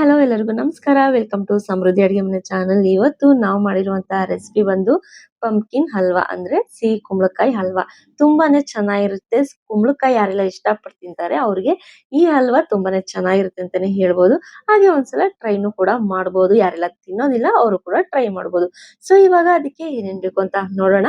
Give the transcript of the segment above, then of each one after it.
Hello ಎಲ್ಲರಿಗೂ ನಮಸ್ಕಾರ. Welcome to ಸಮೃದ್ಧಿ ಅಡುಗೆ ಮನೆ ಚಾನಲ್ ಇವತ್ತು ನಾವು ಮಾಡಿರುವಂತಹ ರೆಸಿಪಿ ಬಂದು ಪಂಪ್ಕಿನ್ ಹಲ್ವಾ ಅಂದ್ರೆ ಸಿಹಿ ಕುಂಬಳಕಾಯಿ ಹಲ್ವಾ. ತುಂಬಾನೇ ಚೆನ್ನಾಗಿರುತ್ತೆ. ಕುಂಬಳಕಾಯಿ ಯಾರೆಲ್ಲ ಇಷ್ಟಪಟ್ಟು ತಿಂತಾರೆ ಅವ್ರಿಗೆ ಈ ಹಲ್ವಾ ತುಂಬಾನೇ ಚೆನ್ನಾಗಿರುತ್ತೆ ಅಂತಾನೆ ಹೇಳ್ಬೋದು. ಹಾಗೆ ಒಂದ್ಸಲ ಟ್ರೈನು ಕೂಡ ಮಾಡ್ಬೋದು. ಯಾರೆಲ್ಲ ತಿನ್ನೋದಿಲ್ಲ, ಅವರು ಕೂಡ ಟ್ರೈ ಮಾಡ್ಬೋದು. ಸೊ ಇವಾಗ ಅದಕ್ಕೆ ಏನೇನ್ ಬೇಕು ಅಂತ ನೋಡೋಣ.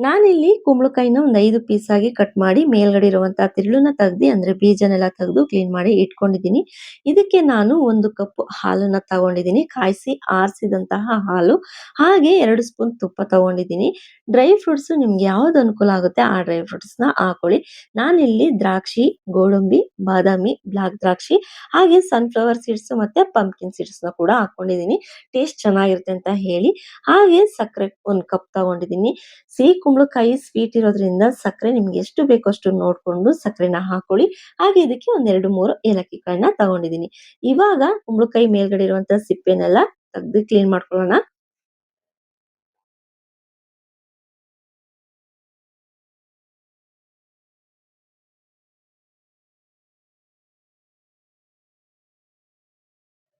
ನಾನಿಲ್ಲಿ ಕುಂಬಳಕಾಯಿನ ಒಂದು ಐದು ಪೀಸ್ ಆಗಿ ಕಟ್ ಮಾಡಿ ಮೇಲ್ಗಡೆ ಇರುವಂತಹ ತಿರುಳನ್ನ ತೆಗ್ದಿ, ಅಂದ್ರೆ ಬೀಜನೆಲ್ಲ ತೆಗೆದು ಕ್ಲೀನ್ ಮಾಡಿ ಇಟ್ಕೊಂಡಿದ್ದೀನಿ. ಇದಕ್ಕೆ ನಾನು ಒಂದು ಕಪ್ ಹಾಲನ್ನ ತಗೊಂಡಿದ್ದೀನಿ. ಕಾಯಿಸಿ ಆರಿಸಿದಂತಹ ಹಾಲು. ಹಾಗೆ ಎರಡು ಸ್ಪೂನ್ ತುಪ್ಪ ತಗೊಂಡಿದ್ದೀನಿ. ಡ್ರೈ ಫ್ರೂಟ್ಸ್ ನಿಮ್ಗೆ ಯಾವ್ದು ಅನುಕೂಲ ಆಗುತ್ತೆ ಆ ಡ್ರೈ ಫ್ರೂಟ್ಸ್ನ ಹಾಕೊಳ್ಳಿ. ನಾನಿಲ್ಲಿ ದ್ರಾಕ್ಷಿ, ಗೋಡಂಬಿ, ಬಾದಾಮಿ ಬ್ಲಾಕ್ ದ್ರಾಕ್ಷಿ, ಹಾಗೆ ಸನ್ಫ್ಲವರ್ ಸೀಡ್ಸ್ ಮತ್ತೆ ಪಂಪ್ಕಿನ್ ಸೀಡ್ಸ್ನ ಕೂಡ ಹಾಕೊಂಡಿದ್ದೀನಿ. ಟೇಸ್ಟ್ ಚೆನ್ನಾಗಿರುತ್ತೆ ಅಂತ ಹೇಳಿ. ಹಾಗೆ ಸಕ್ಕರೆ ಒಂದು ಕಪ್ ತಗೊಂಡಿದ್ದೀನಿ. ಸಿಹಿ ಕುಂಬಳಕಾಯಿ ಸ್ವೀಟ್ ಇರೋದ್ರಿಂದ ಸಕ್ಕರೆ ನಿಮ್ಗೆ ಎಷ್ಟು ಬೇಕೋ ಅಷ್ಟು ನೋಡ್ಕೊಂಡು ಸಕ್ಕರೆನ ಹಾಕೊಳ್ಳಿ. ಹಾಗೆ ಇದಕ್ಕೆ ಒಂದೆರಡು ಮೂರು ಏಲಕ್ಕಿ ಕಾಳನ್ನ ತಗೊಂಡಿದ್ದೀನಿ. ಇವಾಗ ಕುಂಬಳಕಾಯಿ ಮೇಲ್ಗಡೆ ಇರುವಂತ ಸಿಪ್ಪೆನೆಲ್ಲ ತೆಗ್ದು ಕ್ಲೀನ್ ಮಾಡ್ಕೊಳ್ಳೋಣ.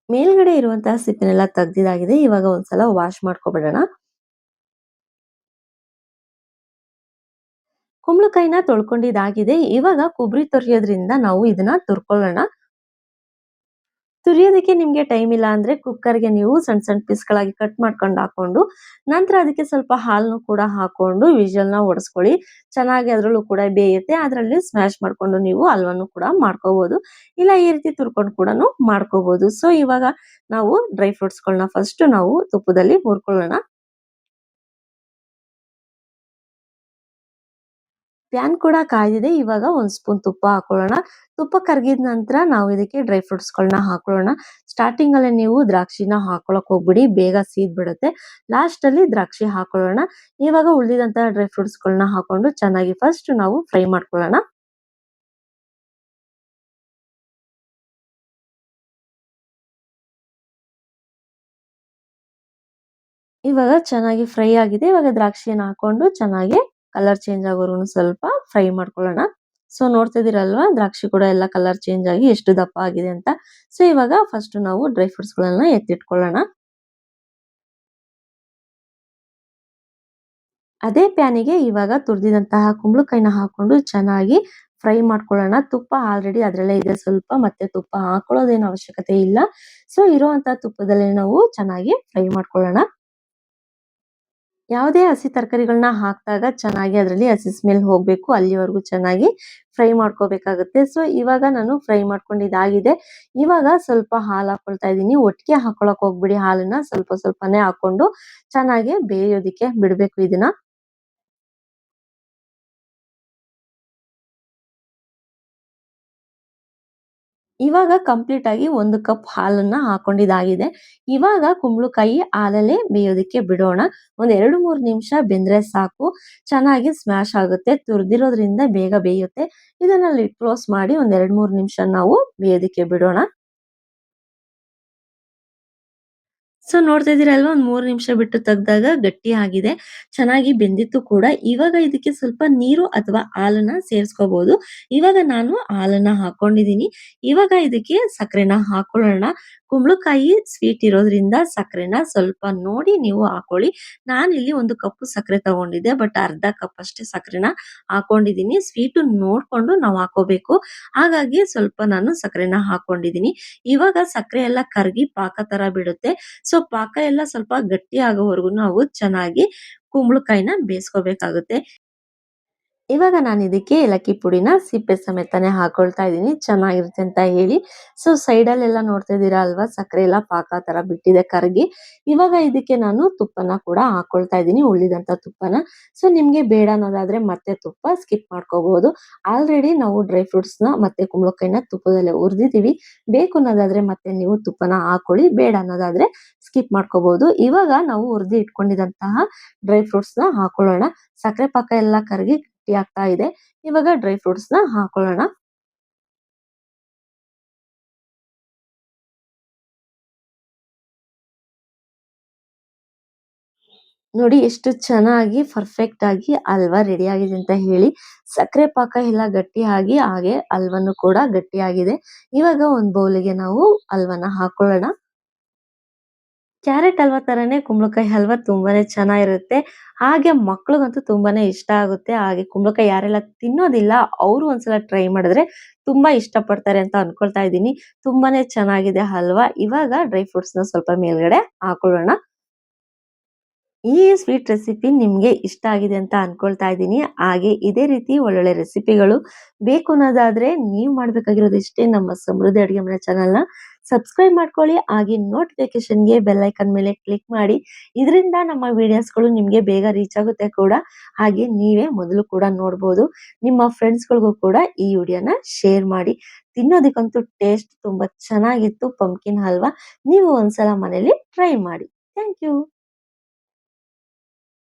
ಮೇಲ್ಗಡೆ ಇರುವಂತಹ ಸಿಪ್ಪೆನೆಲ್ಲ ತೆಗ್ದಿದಾಗಿದೆ ಇವಾಗ ಒಂದ್ಸಲ ವಾಶ್ ಮಾಡ್ಕೊಬಿಡೋಣ. ಕುಂಬಳಕಾಯಿನ ತೊಳ್ಕೊಂಡಿದ್ದಾಗಿದೆ. ಇವಾಗ ಕೊಬ್ಬರಿ ತುರಿಯೋದ್ರಿಂದ ನಾವು ಇದನ್ನ ತುರ್ಕೊಳ್ಳೋಣ. ತುರಿಯೋದಕ್ಕೆ ನಿಮ್ಗೆ ಟೈಮ್ ಇಲ್ಲ ಅಂದ್ರೆ ಕುಕ್ಕರ್ಗೆ ನೀವು ಸಣ್ಣ ಸಣ್ಣ ಪೀಸ್ಗಳಾಗಿ ಕಟ್ ಮಾಡ್ಕೊಂಡು ಹಾಕೊಂಡು, ನಂತರ ಅದಕ್ಕೆ ಸ್ವಲ್ಪ ಹಾಲನ್ನು ಕೂಡ ಹಾಕೊಂಡು ವಿಜಲ್ನ ಒಡಿಸ್ಕೊಳ್ಳಿ ಚೆನ್ನಾಗಿ ಅದರಲ್ಲೂ ಕೂಡ ಬೇಯುತ್ತೆ. ಅದರಲ್ಲಿ ಸ್ಮ್ಯಾಶ್ ಮಾಡ್ಕೊಂಡು ನೀವು ಹಲ್ವನ್ನು ಕೂಡ ಮಾಡ್ಕೋಬಹುದು ಇಲ್ಲ ಈ ರೀತಿ ತುರ್ಕೊಂಡು ಕೂಡ ಮಾಡ್ಕೋಬಹುದು ಸೊ ಇವಾಗ ನಾವು ಡ್ರೈ ಫ್ರೂಟ್ಸ್ಗಳನ್ನ ಫಸ್ಟ್ ನಾವು ತುಪ್ಪದಲ್ಲಿ ಹುರ್ಕೊಳ್ಳೋಣ. ಪ್ಯಾನ್ ಕೂಡ ಕಾಯ್ದಿದೆ. ಇವಾಗ ಒಂದ್ ಸ್ಪೂನ್ ತುಪ್ಪ ಹಾಕೊಳ್ಳೋಣ. ತುಪ್ಪ ಕರಗಿದ ನಂತರ ನಾವು ಇದಕ್ಕೆ ಡ್ರೈ ಫ್ರೂಟ್ಸ್ ಗಳನ್ನ ಹಾಕೊಳ್ಳೋಣ. ಸ್ಟಾರ್ಟಿಂಗ್ ಅಲ್ಲಿ ನೀವು ದ್ರಾಕ್ಷಿನ ಹಾಕೊಳಕ್ ಹೋಗ್ಬಿಡಿ. ಬೇಗ ಸೀದ್ ಬಿಡುತ್ತೆ ಲಾಸ್ಟ್ ಅಲ್ಲಿ ದ್ರಾಕ್ಷಿ ಹಾಕೊಳ್ಳೋಣ. ಇವಾಗ ಉಳಿದಂತಹ ಡ್ರೈ ಫ್ರೂಟ್ಸ್ ಗಳನ್ನ ಹಾಕೊಂಡು ಚೆನ್ನಾಗಿ ಫಸ್ಟ್ ನಾವು ಫ್ರೈ ಮಾಡ್ಕೊಳ್ಳೋಣ. ಇವಾಗ ಚೆನ್ನಾಗಿ ಫ್ರೈ ಆಗಿದೆ. ಇವಾಗ ದ್ರಾಕ್ಷಿಯನ್ನು ಹಾಕೊಂಡು ಚೆನ್ನಾಗಿ ಕಲರ್ ಚೇಂಜ್ ಆಗೋವರೆಗೂ ಸ್ವಲ್ಪ ಫ್ರೈ ಮಾಡ್ಕೊಳ್ಳೋಣ. ಸೊ ನೋಡ್ತಿದ್ದೀರಲ್ವಾ, ದ್ರಾಕ್ಷಿ ಕೂಡ ಎಲ್ಲ ಕಲರ್ ಚೇಂಜ್ ಆಗಿ ಎಷ್ಟು ದಪ್ಪ ಆಗಿದೆ ಅಂತ. ಸೊ ಇವಾಗ ಫಸ್ಟ್ ನಾವು ಡ್ರೈ ಫ್ರೂಟ್ಸ್ ಗಳನ್ನ ಎತ್ತಿಟ್ಕೊಳ್ಳೋಣ. ಅದೇ ಪ್ಯಾನಿಗೆ ಇವಾಗ ತುರಿದಿದಂತಹ ಕುಂಬಳಕಾಯಿನ ಹಾಕೊಂಡು ಚೆನ್ನಾಗಿ ಫ್ರೈ ಮಾಡ್ಕೊಳ್ಳೋಣ. ತುಪ್ಪ ಆಲ್ರೆಡಿ ಅದರಲ್ಲೇ ಇದೆ ಸ್ವಲ್ಪ, ಮತ್ತೆ ತುಪ್ಪ ಹಾಕೊಳ್ಳೋದೇನು ಅವಶ್ಯಕತೆ ಇಲ್ಲ. ಸೊ ಇರುವಂತಹ ತುಪ್ಪದಲ್ಲಿ ನಾವು ಚೆನ್ನಾಗಿ ಫ್ರೈ ಮಾಡ್ಕೊಳ್ಳೋಣ. ಯಾವುದೇ ಹಸಿ ತರಕಾರಿಗಳನ್ನ ಹಾಕಿದಾಗ ಚೆನ್ನಾಗಿ ಅದರಲ್ಲಿ ಹಸಿ ಸ್ಮೆಲ್ ಹೋಗಬೇಕು, ಅಲ್ಲಿವರೆಗೂ ಚೆನ್ನಾಗಿ ಫ್ರೈ ಮಾಡ್ಕೋಬೇಕಾಗುತ್ತೆ. ಸೊ ಇವಾಗ ನಾನು ಫ್ರೈ ಮಾಡ್ಕೊಂಡಿದ್ದಾಗಿದೆ ಇವಾಗ ಸ್ವಲ್ಪ ಹಾಲು ಹಾಕೊಳ್ತಾ ಇದ್ದೀನಿ. ಒಟ್ಟಿಗೆ ಹಾಕೊಳಕ್ ಹೋಗ್ಬಿಡಿ. ಹಾಲನ್ನ ಸ್ವಲ್ಪ ಸ್ವಲ್ಪನೇ ಹಾಕೊಂಡು ಚೆನ್ನಾಗಿ ಬೇಯೋದಿಕ್ಕೆ ಬಿಡಬೇಕು ಇದನ್ನ. ಇವಾಗ ಕಂಪ್ಲೀಟ್ ಆಗಿ ಒಂದು ಕಪ್ ಹಾಲನ್ನ ಹಾಕೊಂಡಿದ್ದಾಗಿದೆ ಇವಾಗ ಕುಂಬಳಕಾಯಿ ಹಾಲಲ್ಲೇ ಬೇಯೋದಕ್ಕೆ ಬಿಡೋಣ. ಒಂದ್ ಎರಡು ಮೂರು ನಿಮಿಷ ಬೆಂದ್ರೆ ಸಾಕು. ಚೆನ್ನಾಗಿ ಸ್ಮ್ಯಾಶ್ ಆಗುತ್ತೆ, ತುರ್ದಿರೋದ್ರಿಂದ ಬೇಗ ಬೇಯುತ್ತೆ. ಇದನ್ನ ಕ್ಲೋಸ್ ಮಾಡಿ ಒಂದ್ ಎರಡು ಮೂರು ನಿಮಿಷ ನಾವು ಬೇಯೋದಕ್ಕೆ ಬಿಡೋಣ. ಸೊ ನೋಡ್ತಾ ಇದೀರಲ್ವಾ ಒಂದ್ ಮೂರ್ ನಿಮಿಷ ಬಿಟ್ಟು ತೆಗ್ದಾಗ ಗಟ್ಟಿ ಆಗಿದೆ. ಚೆನ್ನಾಗಿ ಬೆಂದಿತ್ತು ಕೂಡ. ಇವಾಗ ಇದಕ್ಕೆ ಸ್ವಲ್ಪ ನೀರು ಅಥವಾ ಹಾಲನ್ನ ಸೇರಿಸ್ಕೋಬಹುದು ಇವಾಗ ನಾನು ಹಾಲನ್ನ ಹಾಕೊಂಡಿದೀನಿ ಇವಾಗ ಇದಕ್ಕೆ ಸಕ್ಕರೆನ ಹಾಕೊಳ್ಳೋಣ. ಕುಂಬಳಕಾಯಿ ಸ್ವೀಟ್ ಇರೋದ್ರಿಂದ ಸಕ್ಕರೆನ ಸ್ವಲ್ಪ ನೋಡಿ ನೀವು ಹಾಕೊಳ್ಳಿ. ನಾನಿಲ್ಲಿ ಒಂದು ಕಪ್ಪು ಸಕ್ಕರೆ ತಗೊಂಡಿದ್ದೆ ಬಟ್ ಅರ್ಧ ಕಪ್ ಅಷ್ಟೇ ಸಕ್ಕರೆನ ಹಾಕೊಂಡಿದೀನಿ ಸ್ವೀಟ್ ನೋಡ್ಕೊಂಡು ನಾವು ಹಾಕೋಬೇಕು. ಹಾಗಾಗಿ ಸ್ವಲ್ಪ ನಾನು ಸಕ್ಕರೆನ ಹಾಕೊಂಡಿದೀನಿ ಇವಾಗ ಸಕ್ಕರೆ ಎಲ್ಲ ಕರಗಿ ಪಾಕ ತರ ಬಿಡುತ್ತೆ. ಸೊ ಪಾಕ ಎಲ್ಲ ಸ್ವಲ್ಪ ಗಟ್ಟಿ ಆಗೋವರೆಗೂ ನಾವು ಚೆನ್ನಾಗಿ ಕುಂಬಳಕಾಯಿನ ಬೇಯಿಸ್ಕೋಬೇಕಾಗುತ್ತೆ. ಇವಾಗ ನಾನು ಇದಕ್ಕೆ ಏಲಕ್ಕಿ ಪುಡಿನ ಸಿಪ್ಪೆ ಸಮೇತನೇ ಹಾಕೊಳ್ತಾ ಇದ್ದೀನಿ. ಚೆನ್ನಾಗಿರುತ್ತೆ ಅಂತ ಹೇಳಿ. ಸೊ ಸೈಡಲ್ಲೆಲ್ಲ ನೋಡ್ತಾ ಇದ್ದೀರಾ ಅಲ್ವಾ? ಸಕ್ಕರೆ ಎಲ್ಲ ಪಾಕ ತರ ಬಿಟ್ಟಿದೆ, ಕರಗಿ. ಇವಾಗ ಇದಕ್ಕೆ ನಾನು ತುಪ್ಪನ ಕೂಡ ಹಾಕೊಳ್ತಾ ಇದ್ದೀನಿ ಉಳಿದಂತ ತುಪ್ಪನ. ಸೊ ನಿಮ್ಗೆ ಬೇಡ ಅನ್ನೋದಾದ್ರೆ ಮತ್ತೆ ತುಪ್ಪ ಸ್ಕಿಪ್ ಮಾಡ್ಕೋಬಹುದು. ಆಲ್ರೆಡಿ ನಾವು ಡ್ರೈ ಫ್ರೂಟ್ಸ್ನ ಮತ್ತೆ ಕುಂಬಳಕಾಯಿನ ತುಪ್ಪದಲ್ಲೇ ಉರಿದಿದ್ದೀವಿ ಬೇಕು ಅನ್ನೋದಾದ್ರೆ ಮತ್ತೆ ನೀವು ತುಪ್ಪನ ಹಾಕೊಳ್ಳಿ. ಬೇಡ ಅನ್ನೋದಾದ್ರೆ ಸ್ಕಿಪ್ ಮಾಡ್ಕೋಬಹುದು. ಇವಾಗ ನಾವು ಹುರಿದು ಇಟ್ಕೊಂಡಿದಂತಹ ಡ್ರೈ ಫ್ರೂಟ್ಸ್ನ ಹಾಕೊಳ್ಳೋಣ. ಸಕ್ಕರೆ ಪಾಕ ಎಲ್ಲ ಕರಗಿ ಗಟ್ಟಿ ಆಗ್ತಾ ಇದೆ. ಇವಾಗ ಡ್ರೈ ಫ್ರೂಟ್ಸ್ನ ಹಾಕೊಳ್ಳೋಣ. ನೋಡಿ ಎಷ್ಟು ಚೆನ್ನಾಗಿ ಪರ್ಫೆಕ್ಟ್ ಆಗಿ ಅಲ್ವಾ ರೆಡಿ ಆಗಿದೆ ಅಂತ ಹೇಳಿ. ಸಕ್ಕರೆ ಪಾಕ ಎಲ್ಲ ಗಟ್ಟಿಯಾಗಿ ಹಾಗೆ ಅಲ್ವಾನು ಕೂಡ ಗಟ್ಟಿಯಾಗಿದೆ ಇವಾಗ ಒಂದು ಬೌಲಿಗೆ ನಾವು ಹಲ್ವಾನ ಹಾಕೊಳ್ಳೋಣ. ಕ್ಯಾರೆಟ್ ಹಲ್ವಾ ತರನೇ ಕುಂಬಳಕಾಯಿ ಹಲ್ವಾ ತುಂಬಾನೇ ಚೆನ್ನಾಗಿರುತ್ತೆ. ಹಾಗೆ ಮಕ್ಳಿಗಂತೂ ತುಂಬಾನೇ ಇಷ್ಟ ಆಗುತ್ತೆ. ಹಾಗೆ ಕುಂಬಳಕಾಯಿ ಯಾರೆಲ್ಲ ತಿನ್ನೋದಿಲ್ಲ, ಅವರು ಒಂದ್ಸಲ ಟ್ರೈ ಮಾಡಿದ್ರೆ ತುಂಬಾ ಇಷ್ಟ ಪಡ್ತಾರೆ ಅಂತ ಅನ್ಕೊಳ್ತಾ ಇದ್ದೀನಿ. ತುಂಬಾನೇ ಚೆನ್ನಾಗಿದೆ ಹಲ್ವಾ. ಇವಾಗ ಡ್ರೈ ಫ್ರೂಟ್ಸ್ನ ಸ್ವಲ್ಪ ಮೇಲ್ಗಡೆ ಹಾಕೊಳ್ಳೋಣ. ಈ ಸ್ವೀಟ್ ರೆಸಿಪಿ ನಿಮ್ಗೆ ಇಷ್ಟ ಆಗಿದೆ ಅಂತ ಅನ್ಕೊಳ್ತಾ ಇದ್ದೀನಿ. ಹಾಗೆ ಇದೇ ರೀತಿ ಒಳ್ಳೊಳ್ಳೆ ರೆಸಿಪಿಗಳು ಬೇಕು ಅನ್ನೋದಾದ್ರೆ ನೀವು ಮಾಡ್ಬೇಕಾಗಿರೋದು ಇಷ್ಟೇ ನಮ್ಮ ಸಮೃದ್ಧಿ ಅಡುಗೆ ಮನೆ ಚಾನಲ್ನ ಸಬ್ಸ್ಕ್ರೈಬ್ ಮಾಡ್ಕೊಳ್ಳಿ, ಹಾಗೆ ನೋಟಿಫಿಕೇಶನ್ಗೆ ಬೆಲ್ ಐಕನ್ ಮೇಲೆ ಕ್ಲಿಕ್ ಮಾಡಿ. ಇದರಿಂದ ನಮ್ಮ ವಿಡಿಯೋಸ್ಗಳು ನಿಮಗೆ ಬೇಗ ರೀಚ್ ಆಗುತ್ತೆ ಕೂಡ. ಹಾಗೆ ನೀವೇ ಮೊದಲು ಕೂಡ ನೋಡ್ಬೋದು. ನಿಮ್ಮ ಫ್ರೆಂಡ್ಸ್ಗಳಿಗೂ ಕೂಡ ಈ ವಿಡಿಯೋನ ಶೇರ್ ಮಾಡಿ. ತಿನ್ನೋದಕ್ಕಂತೂ ಟೇಸ್ಟ್ ತುಂಬಾ ಚೆನ್ನಾಗಿತ್ತು ಪಂಪ್ಕಿನ್ ಹಲ್ವಾ. ನೀವು ಒಂದ್ಸಲ ಮನೇಲಿ ಟ್ರೈ ಮಾಡಿ. Thank you